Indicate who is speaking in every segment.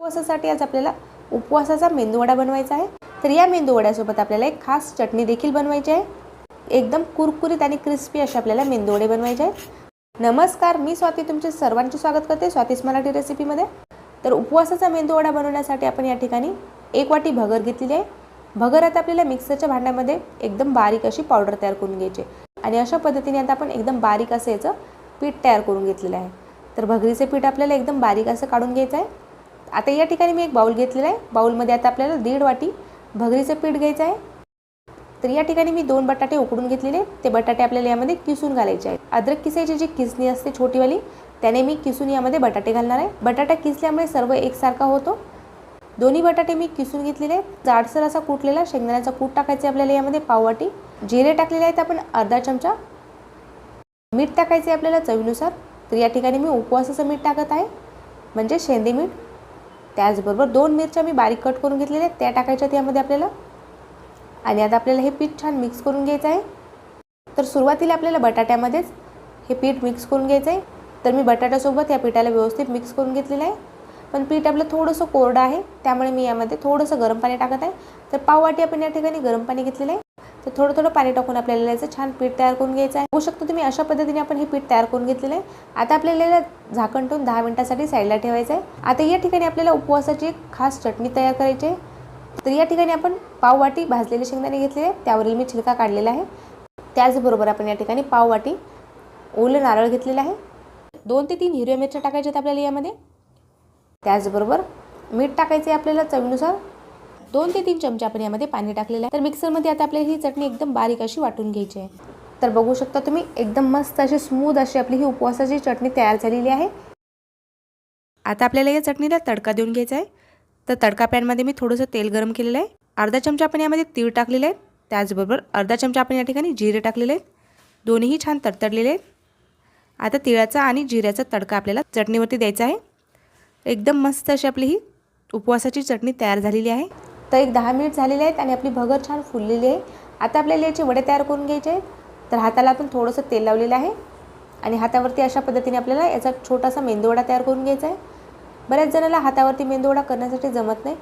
Speaker 1: उपवासासाठी आज आपल्याला उपवासाचा मेंदूवडा बनवायचा आहे. तर या मेंदूवड्यासोबत आपल्याला एक खास चटणी देखील बनवायची आहे. एकदम कुरकुरीत आणि क्रिस्पी असे आपल्याला मेंदूवडे बनवायचे आहेत. नमस्कार मी स्वाती तुमचे सर्वांचे स्वागत करते स्वातीस मराठी रेसिपीमध्ये तर उपवासाचा मेंदूवडा बनवण्यासाठी आपण या ठिकाणी एक वाटी भगर घेतलेली आहे. भगर आता आपल्याला मिक्सरच्या भांड्यामध्ये एकदम बारीक अशी पावडर तयार करून घ्यायची आहे. आणि अशा पद्धतीने आता आपण एकदम बारीक असं याचं पीठ तयार करून घेतलेलं आहे. तर भगरीचे पीठ आपल्याला एकदम बारीक असं काढून घ्यायचं आहे. आता या ठिकाणी मी एक बाऊल घेतलेला आहे. बाऊलमध्ये आता आपल्याला दीड वाटी भगरीचं पीठ घ्यायचं आहे. तर या ठिकाणी मी दोन बटाटे उकडून घेतलेले ते बटाटे आपल्याला यामध्ये किसून घालायचे आहेत. अद्रक किसायची जी किसणी असते छोटीवाली त्याने मी किसून यामध्ये बटाटे घालणार आहे. बटाटा किसल्यामुळे सर्व एकसारखा होतो. दोन्ही बटाटे मी किसून घेतलेले आहेत. जाडसर असा कुटलेला शेंगदाण्याचा कूट टाकायचा आपल्याला यामध्ये पाववाटी. जिरे टाकलेले आहेत आपण अर्धा चमचा. मीठ टाकायचे आपल्याला चवीनुसार. तर या ठिकाणी मी उपवासाचं मीठ टाकत आहे. म्हणजे शेंदे मीठ. त्याचबरोबर दोन मिरच्या मी बारीक कट करून घेतलेल्या आहेत. त्या टाकायच्या त्यामध्ये आपल्याला. आणि आता आपल्याला हे पीठ छान मिक्स करून घ्यायचं आहे. तर सुरुवातीला आपल्याला बटाट्यामध्येच हे पीठ मिक्स करून घ्यायचं आहे. तर मी बटाट्यासोबत या पिठाला व्यवस्थित मिक्स करून घेतलेलं आहे. पण पीठ आपलं थोडंसं कोरडं आहे. त्यामुळे मी यामध्ये थोडंसं गरम पाणी टाकत आहे. तर पाववाटी आपण या ठिकाणी गरम पाणी घेतलेलं आहे. तर थोडं थोडं पाणी टाकून आपल्याला याचं छान पीठ तयार करून घ्यायचं आहे. बघू शकतो तुम्ही अशा पद्धतीने आपण हे पीठ तयार करून घेतलेलं आहे. आता आपल्याला याला झाकण ठेवून दहा मिनिटासाठी साईडला ठेवायचं आहे. आता या ठिकाणी आपल्याला उपवासाची एक खास चटणी तयार करायची आहे. तर या ठिकाणी आपण पाववाटी भाजलेले शेंगदाणे घेतलेले आहे त्यावरील मी छिलका काढलेला आहे. त्याचबरोबर आपण या ठिकाणी पाववाटी ओलं नारळ घेतलेलं आहे. दोन ते तीन हिरव्या मिरच्या टाकायच्या आहेत आपल्याला यामध्ये. त्याचबरोबर मीठ टाकायचं आहे आपल्याला चवीनुसार. दोन ते तीन चमचे आपण यामध्ये पाणी टाकलेलं आहे. तर मिक्सरमध्ये आता आपल्याला ही चटणी एकदम बारीक अशी वाटून घ्यायची आहे. तर बघू शकता तुम्ही एकदम मस्त अशी स्मूथ अशी आपली ही उपवासाची चटणी तयार झालेली आहे. आता आपल्याला या चटणीला तडका देऊन घ्यायचा आहे. तर तडका पॅनमध्ये मी थोडंसं तेल गरम केलेलं आहे. अर्धा चमचा आपण यामध्ये तीळ टाकलेले आहेत त्याचबरोबर अर्धा चमचा आपण या ठिकाणी जिरे टाकलेले आहेत. दोन्हीही छान तडतडलेले आहेत. आता तिळाचा आणि जिऱ्याचा तडका आपल्याला चटणीवरती द्यायचा आहे. एकदम मस्त अशी आपली ही उपवासाची चटणी तयार झालेली आहे. तर एक दहा मिनिट झालेले आहेत आणि आपली भगर छान फुललेली आहे. आता आपल्याला याचे वडे तयार करून घ्यायचे आहेत. तर हाताला आपण थोडंसं तेल लावलेलं आहे. आणि हातावरती अशा पद्धतीने आपल्याला याचा छोटासा मेंदूवडा तयार करून घ्यायचा आहे. बऱ्याच जणाला हातावरती मेंदूवडा करण्यासाठी जमत नाही.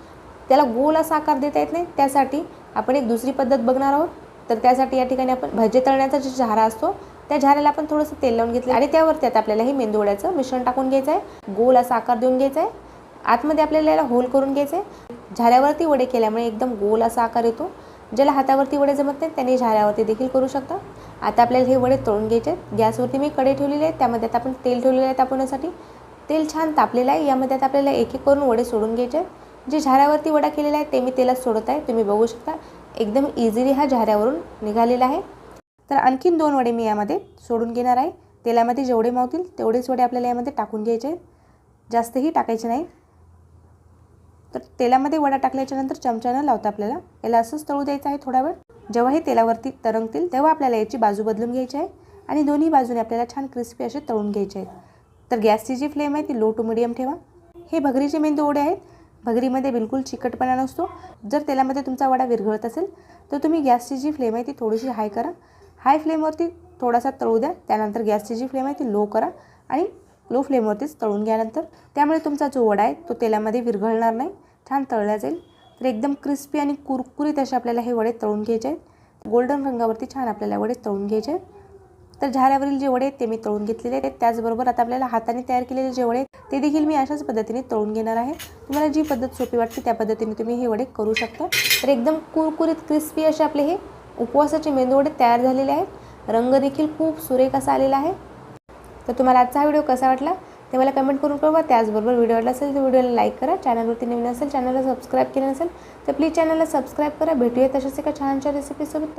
Speaker 1: त्याला गोल असा आकार देता येत नाही. त्यासाठी आपण एक दुसरी पद्धत बघणार आहोत. तर त्यासाठी या ठिकाणी आपण भजे तळण्याचा जो झारा असतो त्या झाऱ्याला आपण थोडंसं तेल लावून घेतलं आणि त्यावरती आता आपल्याला हे मेंदूवड्याचं मिश्रण टाकून घ्यायचं आहे. गोल असा आकार देऊन घ्यायचा आहे. आतमध्ये आपल्याला याला होल करून घ्यायचं आहे. झाऱ्यावरती वडे केल्यामुळे एकदम गोल असा आकार येतो. ज्याला हातावरती वडे जमत नाही त्यांनी झाऱ्यावरती देखील करू शकता. आता आपल्याला हे वडे तळून घ्यायचे आहेत. गॅसवरती मी कडे ठेवलेले आहेत. त्यामध्ये आता आपण तेल ठेवलेलं आहे तापवण्यासाठी. तेल छान तापलेलं आहे. यामध्ये आता आपल्याला एक एक करून वडे सोडून घ्यायचे आहेत. जे झाऱ्यावरती वडा केलेला आहे ते मी तेलात सोडत आहे. तुम्ही बघू शकता. एकदम इझिली हा झाऱ्यावरून निघालेला आहे. तर आणखीन दोन वडे मी यामध्ये सोडून घेणार आहे. तेलामध्ये जेवढे मावतील तेवढेच वडे आपल्याला यामध्ये टाकून घ्यायचे आहेत. जास्तही टाकायचे नाही तर तेलामध्ये वडा टाकल्याच्यानंतर चमच्यानं लावता आपल्याला. याला असंच तळू द्यायचं आहे थोडा वेळ. जेव्हा हे तेलावरती तरंगतील तेव्हा आपल्याला याची बाजू बदलून घ्यायची आहे आणि दोन्ही बाजूने आपल्याला छान क्रिस्पी असे तळून घ्यायचे आहेत. तर गॅसची जी फ्लेम आहे ती लो टू मिडियम ठेवा. हे भगरीचे मेंदू वडे आहेत. भगरीमध्ये बिलकुल चिकटपणा नसतो. जर तेलामध्ये तुमचा वडा विरघळत असेल तर तुम्ही गॅसची जी फ्लेम आहे ती थोडीशी हाय करा. हाय फ्लेमवरती थोडासा तळू द्या. त्यानंतर गॅसची जी फ्लेम आहे ती लो करा आणि लो फ्लेमवरतीच तळून घ्यानंतर त्यामुळे तुमचा जो वडा आहे तो तेलामध्ये विरघळणार नाही. छान तळला जाईल. तर एकदम क्रिस्पी आणि कुरकुरीत असे आपल्याला हे वडे तळून घ्यायचे आहेत. गोल्डन रंगावरती छान आपल्याला वडे तळून घ्यायचे आहेत. तर झाऱ्यावरील जे वडे आहेत ते मी तळून घेतलेले आहेत. त्याचबरोबर आता आपल्याला हाताने तयार केलेले जे वडे आहेत ते देखील मी अशाच पद्धतीने तळून घेणार आहे. तुम्हाला जी पद्धत सोपी वाटते त्या पद्धतीने तुम्ही हे वडे करू शकता. तर एकदम कुरकुरीत क्रिस्पी असे आपले हे उपवासाचे मेंदू वडे तयार झालेले आहेत. रंग देखील खूप सुरेख असा आलेला आहे. तर तुम्हाला आजचा हा व्हिडिओ कसा वाटला ते मला कमेंट करून कळवा. त्याचबरोबर व्हिडिओ आवडला असेल तर व्हिडिओला लाईक करा. चॅनलवरती नवीन असेल चॅनलला सबस्क्राईब केलं नसेल तर प्लीज चॅनलला सबस्क्राईब करा. भेटूया तशाच एका छानशा रेसिपीसोबत